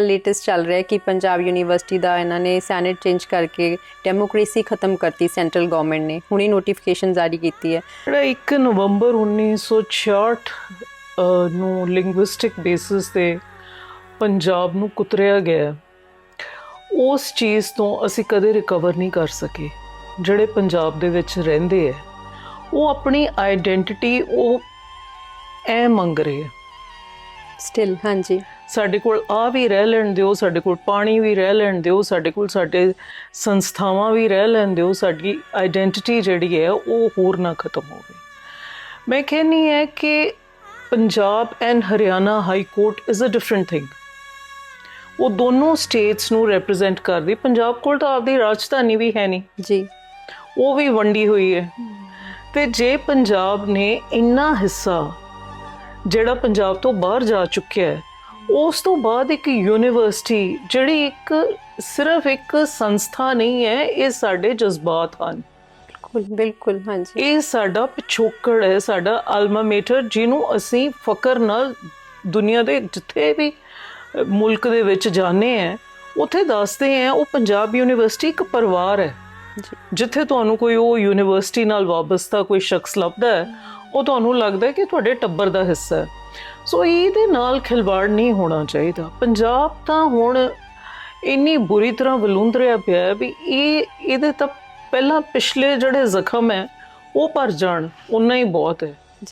Latest ਚੱਲ ਰਿਹਾ ਹੈ ਕਿ ਪੰਜਾਬ ਯੂਨੀਵਰਸਿਟੀ ਦਾ ਇਹਨਾਂ ਨੇ ਸੈਨੇਟ ਚੇਂਜ ਕਰਕੇ ਡੈਮੋਕ੍ਰੇਸੀ ਖਤਮ ਕਰਤੀ ਸੈਂਟਰਲ ਗਵਰਨਮੈਂਟ ਨੇ। ਹੁਣੇ ਨੋਟੀਫਿਕੇਸ਼ਨ ਜਾਰੀ ਕੀਤੀ ਹੈ। ਜਿਹੜਾ 1 ਨਵੰਬਰ 1966 ਅਹ, ਨੂੰ ਲਿੰਗੁਇਸਟਿਕ ਬੇਸਿਸ ਤੇ ਪੰਜਾਬ ਨੂੰ ਕੁਤਰਿਆ ਗਿਆ ਉਸ ਚੀਜ਼ ਤੋਂ ਅਸੀਂ ਕਦੇ ਰਿਕਵਰ ਨਹੀਂ ਕਰ ਸਕੇ। ਜਿਹੜੇ ਪੰਜਾਬ ਦੇ ਵਿੱਚ ਰਹਿੰਦੇ ਆ ਉਹ ਆਪਣੀ ਆਇਡੈਂਟੀਟੀ ਉਹ ਐ ਮੰਗ ਰਹੇ ਆ ਸਟਿਲ ਹਾਂਜੀ। ਸਾਡੇ ਕੋਲ ਆ ਵੀ ਰਹਿ ਲੈਣ ਦਿਓ ਸਾਡੇ ਕੋਲ ਪਾਣੀ ਵੀ ਰਹਿ ਲੈਣ ਦਿਓ ਸਾਡੇ ਕੋਲ ਸਾਡੇ ਸੰਸਥਾਵਾਂ ਵੀ ਰਹਿ ਲੈਣ ਦਿਓ ਸਾਡੀ ਆਇਡੈਂਟੀਟੀ ਜਿਹੜੀ ਹੈ ਉਹ ਹੋਰ ਨਾ ਖਤਮ ਹੋਵੇ। ਮੈਂ ਕਹਿੰਨੀ ਹੈ ਕਿ Punjab and Haryana high court is a different thing ਉਹ ਦੋਨੋਂ ਸਟੇਟਸ ਨੂੰ ਰਿਪਰੈਜ਼ੈਂਟ ਕਰਦੀ। ਪੰਜਾਬ ਕੋਲ ਤਾਂ ਆਪਦੀ ਰਾਜਧਾਨੀ ਵੀ ਹੈ ਨਹੀਂ। ਜੀ। ਉਹ ਵੀ ਵੰਡੀ ਹੋਈ ਹੈ। ਤੇ ਜੇ ਪੰਜਾਬ ਨੇ ਇੰਨਾ ਹਿੱਸਾ ਜਿਹੜਾ ਪੰਜਾਬ ਤੋਂ ਬਾਹਰ ਜਾ ਚੁੱਕਿਆ ਹੈ ਉਸ ਤੋਂ ਬਾਅਦ ਇੱਕ ਯੂਨੀਵਰਸਿਟੀ ਜਿਹੜੀ ਇੱਕ ਸਿਰਫ ਇੱਕ ਸੰਸਥਾ ਨਹੀਂ ਹੈ ਇਹ ਸਾਡੇ ਜਜ਼ਬਾਤ ਹਨ। ਬਿਲਕੁਲ ਬਿਲਕੁਲ ਹਾਂਜੀ। ਇਹ ਸਾਡਾ ਪਿਛੋਕੜ ਹੈ ਸਾਡਾ ਅਲਮਾ ਮੇਟਰ ਜਿਹਨੂੰ ਅਸੀਂ ਫਕਰ ਨਾਲ ਦੁਨੀਆ ਦੇ ਜਿੱਥੇ ਵੀ ਮੁਲਕ ਦੇ ਵਿੱਚ ਜਾਂਦੇ ਆ ਉੱਥੇ ਦੱਸਦੇ ਆ ਉਹ ਪੰਜਾਬ ਯੂਨੀਵਰਸਿਟੀ ਇੱਕ ਪਰਿਵਾਰ ਹੈ। ਜਿੱਥੇ ਤੁਹਾਨੂੰ ਕੋਈ ਉਹ ਯੂਨੀਵਰਸਿਟੀ ਨਾਲ ਵਾਬਸਤਾ ਕੋਈ ਸ਼ਖਸ ਲੱਭਦਾ ਹੈ, ਉਹ ਤੁਹਾਨੂੰ ਲੱਗਦਾ ਕਿ ਤੁਹਾਡੇ ਟੱਬਰ ਦਾ ਹਿੱਸਾ ਹੈ। ਸੋ ਇਹਦੇ ਨਾਲ ਖਿਲਵਾੜ ਨਹੀਂ ਹੋਣਾ ਚਾਹੀਦਾ। ਪੰਜਾਬ ਤਾਂ ਹੁਣ ਇੰਨੀ ਬੁਰੀ ਤਰ੍ਹਾਂ ਵਲੂੰਦਰਿਆ ਪਿਆ ਹੈ ਵੀ ਇਹ, ਇਹਦੇ ਤਾਂ ਪਹਿਲਾਂ ਪਿਛਲੇ ਜਿਹੜੇ ਜ਼ਖਮ ਹੈ, ਉਹ ਭਰ ਜਾਣ ਉਨਾ ਹੀ ਬਹੁਤ ਹੈ।